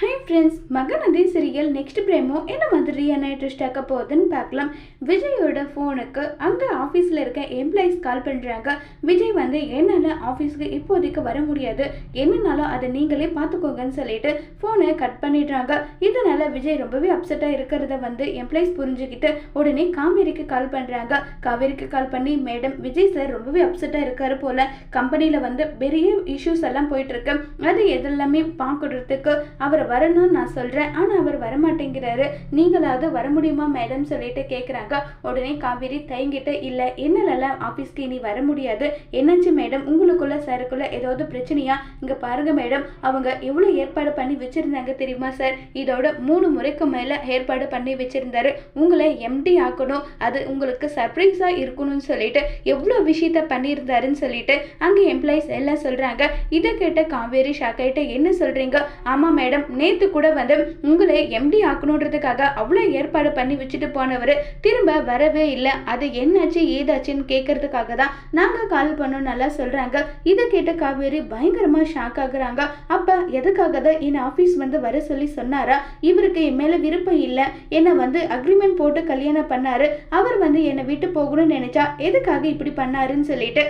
Hi friends Mahanadi serial next promo என்ன மாதிரியான twist ஆக்க போகுதுன்னு பார்க்கலாம். விஜயோட ஃபோனுக்கு அங்கே ஆஃபீஸில் இருக்க எம்ப்ளாயிஸ் கால் பண்ணுறாங்க விஜய் வந்து என்னால் ஆஃபீஸ்க்கு இப்போதைக்கு வர முடியாது. என்னன்னாலும் அதை நீங்களே பார்த்துக்கோங்கன்னு சொல்லிட்டு ஃபோனை கட் பண்ணிடுறாங்க. இதனால் விஜய் ரொம்பவே அப்செட்டாக இருக்கிறத வந்து எம்ப்ளாயிஸ் புரிஞ்சுக்கிட்டு உடனே காவேரிக்கு கால் பண்ணுறாங்க காவேரிக்கு கால் பண்ணி மேடம் விஜய் சார் ரொம்பவே அப்செட்டாக இருக்காரு போல். கம்பெனியில் வந்து பெரிய இஷ்யூஸ் எல்லாம் போயிட்டுருக்கு அது எதெல்லாமே பார்க்கறதுக்கு அவரை வரணும்னு நான் சொல்கிறேன் ஆனால் அவர் வரமாட்டேங்கிறாரு. நீங்களாவது வர முடியுமா மேடம் சொல்லிட்டு கேட்குறாங்க உடனே காவேரி தயங்கிட்டு இல்லை என்னாலலாம் ஆஃபீஸ்க்கு இனி வர முடியாது. என்னாச்சு மேடம் உங்களுக்குள்ள சாருக்குள்ள ஏதாவது பிரச்சனையா? இங்கே பாருங்க மேடம் அவங்க எவ்வளோ ஏற்பாடு பண்ணி வச்சுருந்தாங்க தெரியுமா சார் இதோட மூணு முறைக்கு மேலே ஏற்பாடு பண்ணி வச்சுருந்தாரு. உங்களை எம்டி ஆக்கணும். அது உங்களுக்கு சர்ப்ரைஸாக இருக்கணும்னு சொல்லிட்டு எவ்வளோ விஷயத்த பண்ணியிருந்தாருன்னு சொல்லிட்டு அங்கே எம்ப்ளாயிஸ் எல்லாம் சொல்கிறாங்க இதை கேட்ட காவேரி ஷாக்கிட்ட என்ன சொல்கிறீங்க ஆமாம் மேடம் நேற்று கூட வந்து உங்களை எம்டி ஆக்கணுன்றதுக்காக அவ்வளோ ஏற்பாடு பண்ணி வச்சுட்டு போனவர் திரும்ப வரவே இல்லை. அது என்னாச்சு ஏதாச்சுன்னு கேட்கறதுக்காக தான் நாங்கள் கால் பண்ணோம் நல்லா சொல்கிறாங்க இதை கேட்ட காவேரி பயங்கரமாக ஷாக் ஆகுறாங்க. அப்போ எதுக்காக தான் என் ஆஃபீஸ் வந்து வர சொல்லி சொன்னாரா? இவருக்கு என் மேலே விருப்பம் இல்லை. என்னை வந்து அக்ரிமெண்ட் போட்டு கல்யாணம் பண்ணாரு. அவர் வந்து என்னை விட்டு போகணும்னு நினைச்சா எதுக்காக இப்படி பண்ணாருன்னு சொல்லிட்டு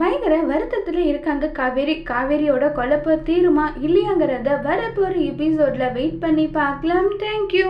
பயங்கர வருத்தத்தில் இருக்காங்க காவேரி. காவேரியோட குழப்பம் தீருமா இல்லையாங்கிறத வரப்போகிற எபிசோடில் வெயிட் பண்ணி பார்க்கலாம். தேங்க்யூ